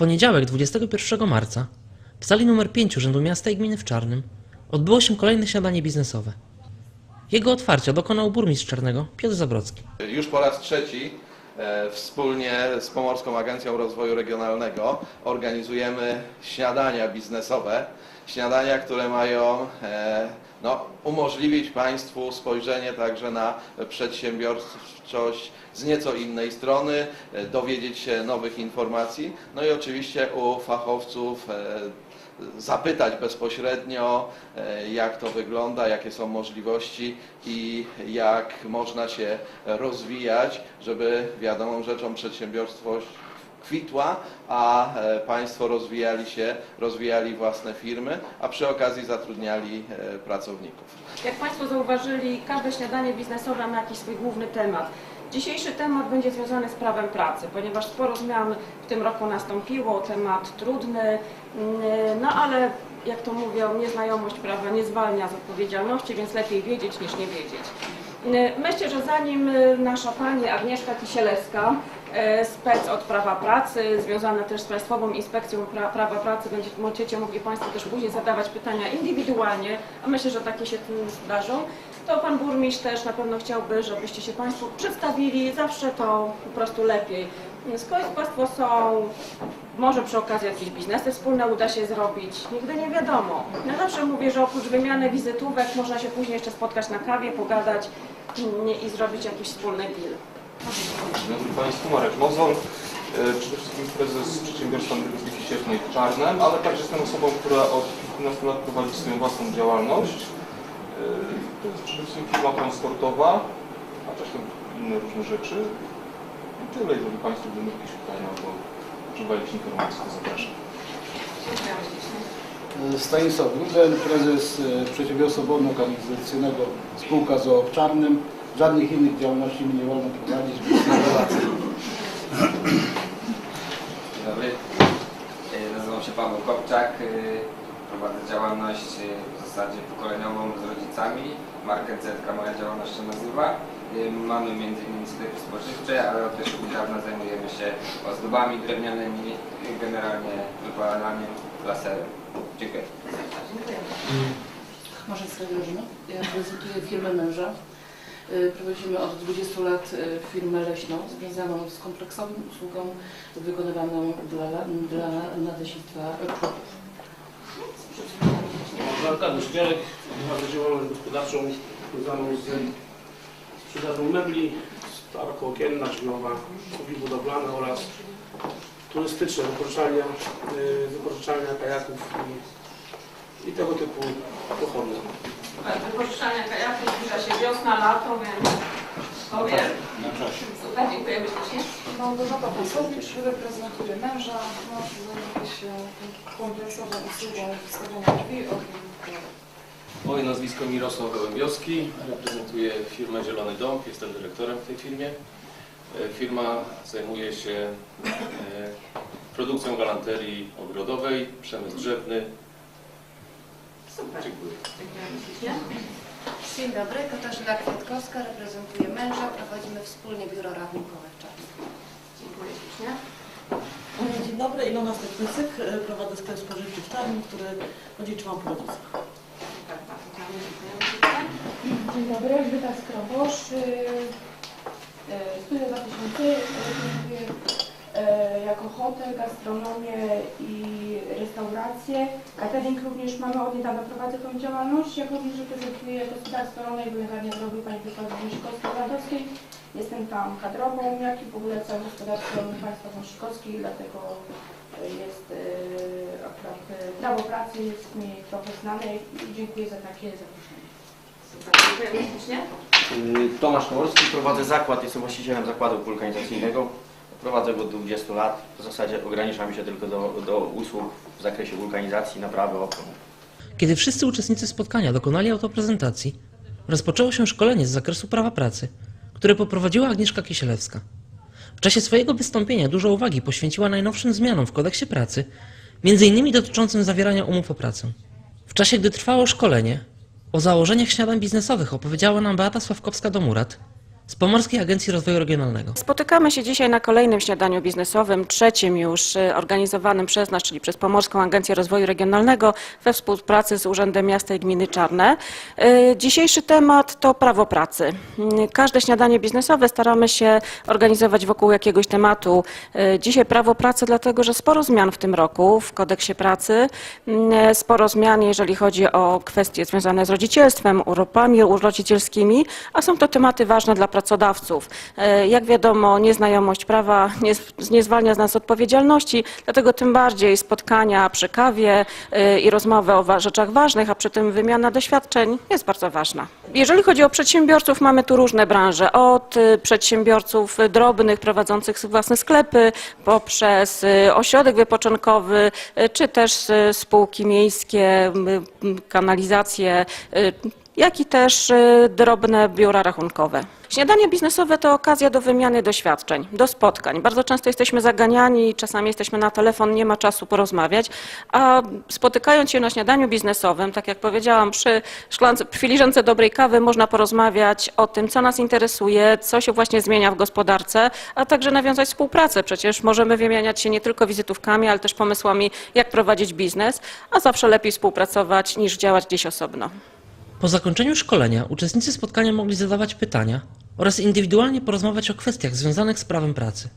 poniedziałek 21 marca w sali nr 5 Urzędu Miasta i Gminy w Czarnym odbyło się kolejne śniadanie biznesowe. Jego otwarcia dokonał burmistrz Czarnego Piotr Zabrocki. Już po raz trzeci e, wspólnie z Pomorską Agencją Rozwoju Regionalnego organizujemy śniadania biznesowe. Śniadania, które mają e, no, umożliwić Państwu spojrzenie także na przedsiębiorczość z nieco innej strony, e, dowiedzieć się nowych informacji, no i oczywiście u fachowców e, zapytać bezpośrednio, jak to wygląda, jakie są możliwości i jak można się rozwijać, żeby wiadomą rzeczą przedsiębiorstwość kwitła, a e, Państwo rozwijali się, rozwijali własne firmy, a przy okazji zatrudniali e, pracowników. Jak Państwo zauważyli, każde śniadanie biznesowe ma jakiś swój główny temat. Dzisiejszy temat będzie związany z prawem pracy, ponieważ sporo zmian w tym roku nastąpiło, temat trudny, mm, no ale jak to mówią, nieznajomość prawa nie zwalnia z odpowiedzialności, więc lepiej wiedzieć niż nie wiedzieć. Mm, Myślę, że zanim y, nasza pani Agnieszka Kisielewska, e, spec od prawa pracy, związana też z Państwową Inspekcją pra Prawa Pracy, będzie- będziecie mogli Państwo też później zadawać pytania indywidualnie, a myślę, że takie się tu zdarzą, to Pan Burmistrz też na pewno chciałby, żebyście się Państwo przedstawili, zawsze to po prostu lepiej. Skąd Państwo są, może przy okazji jakieś biznesy wspólne uda się zrobić, nigdy nie wiadomo. Ja zawsze mówię, że oprócz wymiany wizytówek można się później jeszcze spotkać na kawie, pogadać i zrobić jakiś wspólny deal. Dzień dobry Państwu, Marek Mozol, e, przede wszystkim prezes Przedsiębiorstwa Energetyki Cieplnej w Czarnem, ale także jestem osobą, która od kilkunastu lat prowadzi swoją własną działalność. E, To jest przede wszystkim firma transportowa, a też tam inne różne rzeczy. I tyle, jeżeli Państwo będą jakieś pytania albo używali jakichś informacji, to zapraszam. Stanisław Gruben, prezes e, Przedsiębiorstwa Wolno-Organizacyjnego Spółka ZOO w Czarnym. Żadnych innych działalności mi nie wolno prowadzić, bez relacji. Dzień dobry. E, Nazywam się Paweł Kopczak. Prowadzę działalność e, w zasadzie pokoleniową z rodzicami. Markę Zetka moja działalność się nazywa. E, Mamy m.in. sklepy spożywcze, ale od też od zajmujemy się ozdobami drewnianymi, generalnie wypalaniem laserem. Dziękuję. Może z Grażyna. Ja prezentuję firmę męża. Y, Prowadzimy od 20 lat y, firmę leśną związaną z kompleksową usługą wykonywaną dla, dla nadleśnictwa. Arkadiusz Gierek, prowadzę działalność gospodarczą związaną z sprzedażą mebli, starokookienna, drzwiowa, usługi budowlane oraz turystyczne, wypożyczalnia, y, wypożyczalnia kajaków i, i tego typu pochodne. Wypożyczalnia kajaku, zbliża się wiosna, lato, więc powiem. Super, dziękujemy ślicznie. Małgorzata Pasowicz, reprezentuję męża. Mąż zajmuje się kompleksową usługą wstawiania drzwi, okien. Moje nazwisko Mirosław Gołębioski, reprezentuję firmę Zielony Dom, jestem dyrektorem w tej firmie. E, Firma zajmuje się e, produkcją galanterii ogrodowej, przemysł drzewny. Super, Dziękuję. ślicznie. Dzień dobry, Katarzyna Kwiatkowska, reprezentuję męża, prowadzimy wspólnie biuro rachunkowe w Czarnym. Dziękuję ślicznie. Dzień dobry, Ilona Stepnysyk, prowadzę sklep spożywczy w Czarnym, który odziedziczyłam po rodzicach. Bardzo ślicznie. Dzień dobry, Elżbieta Skrobosz. Studia 2000 reprezentuję jako hotel, gastronomię i restaurację. Catering również mamy od niedawna prowadzę tą działalność, jak również reprezentuję gospodarstwo rolne i węgarnię zrobił Pani Wykładowca Sikowskiej-Radowskiej. Jestem tam kadrową, jak i w ogóle całe gospodarstwo rolne państwa Sikowskiej, dlatego e, jest e, akurat e, prawo pracy jest mi trochę znane i dziękuję za takie zaproszenie. Dziękujemy ślicznie. Y, Tomasz Komorski, prowadzę zakład, jestem właścicielem zakładu wulkanizacyjnego. Prowadzę go od 20 lat. W zasadzie ograniczam się tylko do, do usług w zakresie wulkanizacji, naprawy okon. Kiedy wszyscy uczestnicy spotkania dokonali autoprezentacji, rozpoczęło się szkolenie z zakresu prawa pracy, które poprowadziła Agnieszka Kisielewska. W czasie swojego wystąpienia dużo uwagi poświęciła najnowszym zmianom w kodeksie pracy, innymi dotyczącym zawierania umów o pracę. W czasie, gdy trwało szkolenie, o założeniach śniadań biznesowych opowiedziała nam Beata Sławkowska-Domurat, z Pomorskiej Agencji Rozwoju Regionalnego. Spotykamy się dzisiaj na kolejnym śniadaniu biznesowym, trzecim już y, organizowanym przez nas, czyli przez Pomorską Agencję Rozwoju Regionalnego we współpracy z Urzędem Miasta i Gminy Czarne. Y, Dzisiejszy temat to prawo pracy. Y, Każde śniadanie biznesowe staramy się organizować wokół jakiegoś tematu. Dzisiaj prawo pracy, dlatego że sporo zmian w tym roku w kodeksie pracy, sporo zmian, jeżeli chodzi o kwestie związane z rodzicielstwem, urlopami rodzicielskimi, a są to tematy ważne dla pracodawców. E, Jak wiadomo, nieznajomość prawa nie, nie zwalnia z nas odpowiedzialności, dlatego tym bardziej spotkania przy kawie e, i rozmowy o rzeczach ważnych, a przy tym wymiana doświadczeń jest bardzo ważna. Jeżeli chodzi o przedsiębiorców, mamy tu różne branże. Od e, przedsiębiorców drobnych, prowadzących własne sklepy, poprzez ośrodek wypoczynkowy, czy też spółki miejskie, kanalizacje, jak i też y, drobne biura rachunkowe. Śniadanie biznesowe to okazja do wymiany doświadczeń, do spotkań. Bardzo często jesteśmy zaganiani, czasami jesteśmy na telefon, nie ma czasu porozmawiać, a spotykając się na śniadaniu biznesowym, tak jak powiedziałam, przy szklance, filiżance dobrej kawy można porozmawiać o tym, co nas interesuje, co się właśnie zmienia w gospodarce, a także nawiązać współpracę. Przecież możemy wymieniać się nie tylko wizytówkami, ale też pomysłami, jak prowadzić biznes, a zawsze lepiej współpracować niż działać gdzieś osobno. Po zakończeniu szkolenia uczestnicy spotkania mogli zadawać pytania oraz indywidualnie porozmawiać o kwestiach związanych z prawem pracy.